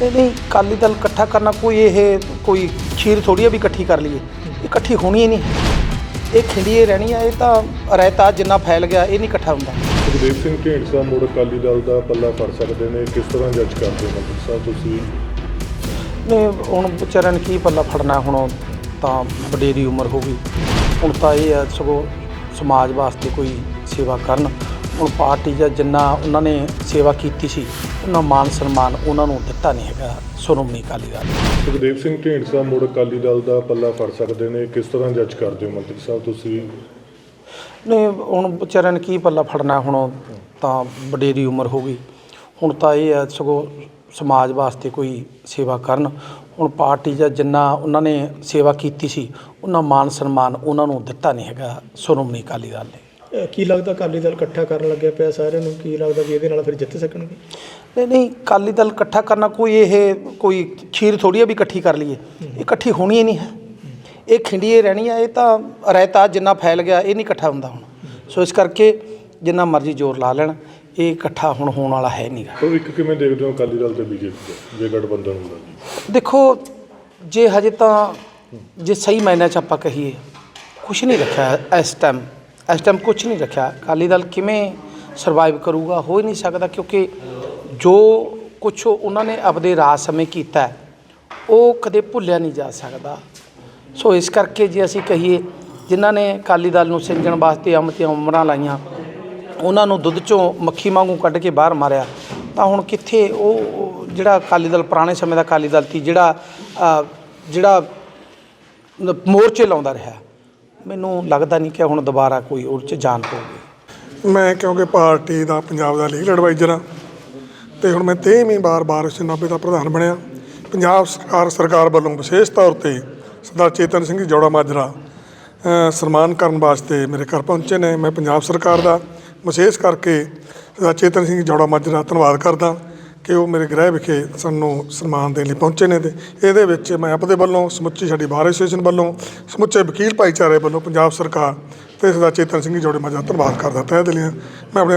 ਨਹੀਂ ਨਹੀਂ ਅਕਾਲੀ ਦਲ ਇਕੱਠਾ ਕਰਨਾ ਕੋਈ ਇਹ ਕੋਈ ਖੀਰ ਥੋੜੀ ਆ ਵੀ ਇਕੱਠੀ ਕਰ ਲਈਏ। ਇਕੱਠੀ ਹੋਣੀ ਹੀ ਨਹੀਂ। ਇਹ ਖਿੰਡੀਏ ਰਹਿਣੀ ਆ ਇਹ ਤਾਂ ਰਾਇਤਾ ਜਿੰਨਾ ਫੈਲ ਗਿਆ ਇਹ ਨਹੀਂ ਇਕੱਠਾ ਹੁੰਦਾ। ਸੁਖਦੇਵ ਸਿੰਘ ਢੀਂਡਸਾ ਮੁੜ ਅਕਾਲੀ ਦਲ ਦਾ ਪੱਲਾ ਫੜ ਸਕਦੇ ਨੇ। ਕਿਸ ਤਰ੍ਹਾਂ ਜੱਜ ਕਰਦੇ ਹੋ ਸਾਹਿਬ ਤੁਸੀਂ? ਨੇ ਹੁਣ ਵਿਚਾਰਿਆਂ ਨੇ ਕੀ ਪੱਲਾ ਫੜਨਾ ਹੁਣ ਤਾਂ ਵਡੇਰੀ ਉਮਰ ਹੋ ਗਈ। ਹੁਣ ਤਾਂ ਇਹ ਆ ਸਗੋਂ ਸਮਾਜ ਵਾਸਤੇ ਕੋਈ ਸੇਵਾ ਕਰਨ। ਹੁਣ ਪਾਰਟੀ ਜਾਂ ਜਿੰਨਾ ਉਹਨਾਂ ਨੇ ਸੇਵਾ ਕੀਤੀ ਸੀ ਉਹਨਾਂ ਮਾਨ ਸਨਮਾਨ ਉਹਨਾਂ ਨੂੰ ਦਿੱਤਾ ਨਹੀਂ ਹੈਗਾ। ਸ਼੍ਰੋਮਣੀ ਅਕਾਲੀ ਦਲ। ਸੁਖਦੇਵ ਸਿੰਘ ਢੀਂਡਸਾ ਮੁੜ ਅਕਾਲੀ ਦਲ ਦਾ ਪੱਲਾ ਫੜ ਸਕਦੇ ਨੇ। ਕਿਸ ਤਰ੍ਹਾਂ ਜੱਜ ਕਰਦੇ ਹੋ ਮੰਤਰੀ ਸਾਹਿਬ ਤੁਸੀਂ? ਨੇ ਹੁਣ ਵਿਚਾਰਿਆਂ ਨੇ ਕੀ ਪੱਲਾ ਫੜਨਾ? ਹੁਣ ਤਾਂ ਵਡੇਰੀ ਉਮਰ ਹੋ ਗਈ। ਹੁਣ ਤਾਂ ਇਹ ਆ ਸਗੋਂ ਸਮਾਜ ਵਾਸਤੇ ਕੋਈ ਸੇਵਾ ਕਰਨ। ਹੁਣ ਪਾਰਟੀ ਜਾਂ ਜਿੰਨਾ ਉਹਨਾਂ ਨੇ ਸੇਵਾ ਕੀਤੀ ਸੀ ਉਹਨਾਂ ਮਾਨ ਸਨਮਾਨ ਉਹਨਾਂ ਨੂੰ ਦਿੱਤਾ ਨਹੀਂ ਹੈਗਾ ਸ਼੍ਰੋਮਣੀ ਅਕਾਲੀ ਦਲ ਨੇ। ਕੀ ਲੱਗਦਾ ਅਕਾਲੀ ਦਲ ਇਕੱਠਾ ਕਰਨ ਲੱਗਿਆ ਪਿਆ ਸਾਰਿਆਂ ਨੂੰ? ਕੀ ਲੱਗਦਾ ਵੀ ਇਹਦੇ ਨਾਲ ਫਿਰ ਜਿੱਤ ਸਕਣਗੇ? ਨਹੀਂ ਨਹੀਂ ਅਕਾਲੀ ਦਲ ਇਕੱਠਾ ਕਰਨਾ ਕੋਈ ਇਹ ਕੋਈ ਖੀਰ ਥੋੜੀ ਆ ਵੀ ਇਕੱਠੀ ਕਰ ਲਈਏ। ਇਹ ਇਕੱਠੀ ਹੋਣੀ ਹੀ ਨਹੀਂ ਹੈ। ਇਹ ਖਿੰਡੀਏ ਰਹਿਣੀ ਆ ਇਹ ਤਾਂ ਰਾਇਤਾ ਜਿੰਨਾ ਫੈਲ ਗਿਆ ਇਹ ਨਹੀਂ ਇਕੱਠਾ ਹੁੰਦਾ ਹੁਣ। ਸੋ ਇਸ ਕਰਕੇ ਜਿੰਨਾ ਮਰਜ਼ੀ ਜ਼ੋਰ ਲਾ ਲੈਣ ਇਹ ਇਕੱਠਾ ਹੁਣ ਹੋਣ ਵਾਲਾ ਹੈ ਨਹੀਂਗਾ ਉਹ ਇੱਕ ਕਿਵੇਂ ਦੇਖਦੇ ਹੋ ਅਕਾਲੀ ਦਲ ਤੇ ਬੀਜੇਪੀ ਦਾ ਜੇ ਗਠਬੰਧਨ ਹੁੰਦਾ ਜੀ? ਦੇਖੋ ਜੇ ਹਜੇ ਤਾਂ ਜੇ ਸਹੀ ਮਾਇਨੇ ਚ ਆਪਾਂ ਕਹੀਏ ਕੁਝ ਨਹੀਂ ਰੱਖਿਆ ਇਸ ਟਾਈਮ ਇਸ ਟਾਈਮ ਕੁਝ ਨਹੀਂ ਰੱਖਿਆ। ਅਕਾਲੀ ਦਲ ਕਿਵੇਂ ਸਰਵਾਈਵ ਕਰੂਗਾ, ਹੋ ਹੀ ਨਹੀਂ ਸਕਦਾ ਕਿਉਂਕਿ ਜੋ ਕੁਝ ਉਹਨਾਂ ਨੇ ਆਪਦੇ ਰਾਜ ਸਮੇਂ ਕੀਤਾ ਉਹ ਕਦੇ ਭੁੱਲਿਆ ਨਹੀਂ ਜਾ ਸਕਦਾ। ਸੋ ਇਸ ਕਰਕੇ ਜੇ ਅਸੀਂ ਕਹੀਏ, ਜਿਨ੍ਹਾਂ ਨੇ ਅਕਾਲੀ ਦਲ ਨੂੰ ਸਿੰਜਣ ਵਾਸਤੇ ਅਮਤੀਆਂ ਉਮਰਾਂ ਲਾਈਆਂ, ਉਹਨਾਂ ਨੂੰ ਦੁੱਧ ਚੋਂ ਮੱਖੀ ਵਾਂਗੂ ਕੱਢ ਕੇ ਬਾਹਰ ਮਾਰਿਆ, ਤਾਂ ਹੁਣ ਕਿੱਥੇ ਉਹ, ਜਿਹੜਾ ਅਕਾਲੀ ਦਲ, ਪੁਰਾਣੇ ਸਮੇਂ ਦਾ ਅਕਾਲੀ ਦਲ ਸੀ, ਜਿਹੜਾ ਜਿਹੜਾ ਮੋਰਚੇ ਲਾਉਂਦਾ ਰਿਹਾ। ਮੈਨੂੰ ਲੱਗਦਾ ਨਹੀਂ ਕਿ ਹੁਣ ਦੁਬਾਰਾ ਕੋਈ ਉਹ 'ਚ ਜਾਣ ਪਊਗੀ। ਮੈਂ ਕਿਉਂਕਿ ਪਾਰਟੀ ਦਾ ਪੰਜਾਬ ਦਾ ਲੀਗਲ ਐਡਵਾਈਜ਼ਰ ਹਾਂ ਤੇ ਹੁਣ ਮੈਂ 23ਵੀਂ ਵਾਰ ਬਾਰਿਸ਼ ਨਾਭੇ ਦਾ ਪ੍ਰਧਾਨ ਬਣਿਆ। ਪੰਜਾਬ ਸਰਕਾਰ ਸਰਕਾਰ ਵੱਲੋਂ ਵਿਸ਼ੇਸ਼ ਤੌਰ ਤੇ ਸਰਦਾਰ ਚੇਤਨ ਸਿੰਘ ਜੋੜਾ ਮਾਜਰਾ ਅ, ਸਨਮਾਨ ਕਰਨ ਵਾਸਤੇ ਮੇਰੇ ਘਰ ਪਹੁੰਚੇ ਨੇ। ਮੈਂ ਪੰਜਾਬ ਸਰਕਾਰ ਦਾ ਵਿਸ਼ੇਸ਼ ਕਰਕੇ ਸਰਦਾਰ ਚੇਤਨ ਸਿੰਘ ਜੋੜਾ ਮਾਜਰਾ ਧੰਨਵਾਦ ਕਰਦਾ। ਕਿ ਉਹ ਮੇਰੇ ਗ੍ਰਹਿ ਵਿਖੇ ਸਾਨੂੰ ਸਨਮਾਨ ਦੇਣ ਲਈ ਪਹੁੰਚੇ ਨੇ ਤੇ ਇਹਦੇ ਵਿੱਚ ਮੈਂ ਆਪਦੇ ਵੱਲੋਂ ਸਮੁੱਚੀ ਸਾਡੀ ਬਾਰ ਐਸੋਸੀਏਸ਼ਨ ਵੱਲੋਂ ਸਮੁੱਚੇ ਵਕੀਲ ਭਾਈਚਾਰੇ ਵੱਲੋਂ ਪੰਜਾਬ ਸਰਕਾਰ ਤੇ ਸਰਦਾਰ ਚੇਤਨ ਸਿੰਘ ਜੀ ਜੋੜੇ ਮਾਜਰਾ ਧੰਨਵਾਦ ਕਰਦਾ ਤਹਿ ਦਿਲੋਂ ਮੈਂ ਆਪਣੇ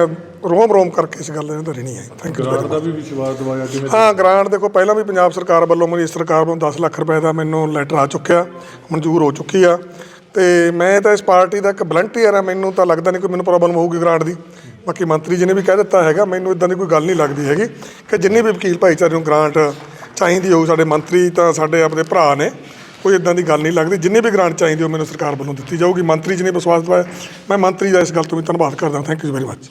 ਰੋਮ ਰੋਮ ਕਰਕੇ ਇਸ ਗੱਲ ਦਾ ਰਿਣੀ ਹੈ ਥੈਂਕ ਯੂ ਗ੍ਰਾਂਟ ਦਾ ਵੀ ਵਿਸ਼ਵਾਸ ਦਿਵਾਇਆ ਜਿਵੇਂ ਹਾਂ ਗ੍ਰਾਂਟ ਦੇਖੋ ਪਹਿਲਾਂ ਵੀ ਪੰਜਾਬ ਸਰਕਾਰ ਵੱਲੋਂ ਮੇਰੀ ਸਰਕਾਰ ਵੱਲੋਂ 10 ਲੱਖ ਰੁਪਏ ਦਾ ਮੈਨੂੰ ਲੈਟਰ ਆ ਚੁੱਕਿਆ ਮਨਜ਼ੂਰ ਹੋ ਚੁੱਕੀ ਆ ਤੇ ਮੈਂ ਤਾਂ ਇਸ ਪਾਰਟੀ ਦਾ ਇੱਕ ਵਲੰਟੀਅਰ ਆ ਮੈਨੂੰ ਤਾਂ ਲੱਗਦਾ ਨਹੀਂ ਕੋਈ ਮੈਨੂੰ ਪ੍ਰੋਬਲਮ ਹੋਊਗੀ ਗ੍ਰਾਂਟ ਦੀ। ਬਾਕੀ ਮੰਤਰੀ ਜੀ ਨੇ ਵੀ ਕਹਿ ਦਿੱਤਾ ਹੈਗਾ, ਮੈਨੂੰ ਇਦਾਂ ਦੀ ਕੋਈ ਗੱਲ ਨਹੀਂ ਲੱਗਦੀ ਹੈਗੀ ਕਿ ਜਿੰਨੇ ਵੀ ਵਕੀਲ ਭਾਈਚਾਰੇ ਨੂੰ ਗ੍ਰਾਂਟ ਚਾਹੀਦੀ ਹੋਊ, ਸਾਡੇ ਮੰਤਰੀ ਤਾਂ ਸਾਡੇ ਆਪਣੇ ਭਰਾ ਨੇ, ਕੋਈ ਇਦਾਂ ਦੀ ਗੱਲ ਨਹੀਂ ਲੱਗਦੀ। ਜਿੰਨੀ ਵੀ ਗ੍ਰਾਂਟ ਚਾਹੀਦੀ ਉਹ ਮੈਨੂੰ ਸਰਕਾਰ ਵੱਲੋਂ ਦਿੱਤੀ ਜਾਊਗੀ। ਮੰਤਰੀ ਜੀ ਨੇ ਵਿਸ਼ਵਾਸ ਦਿਵਾਇਆ। ਮੈਂ ਮੰਤਰੀ ਦਾ ਇਸ ਗੱਲ ਤੋਂ ਵੀ ਧੰਨਵਾਦ ਕਰਦਾ। Thank you very much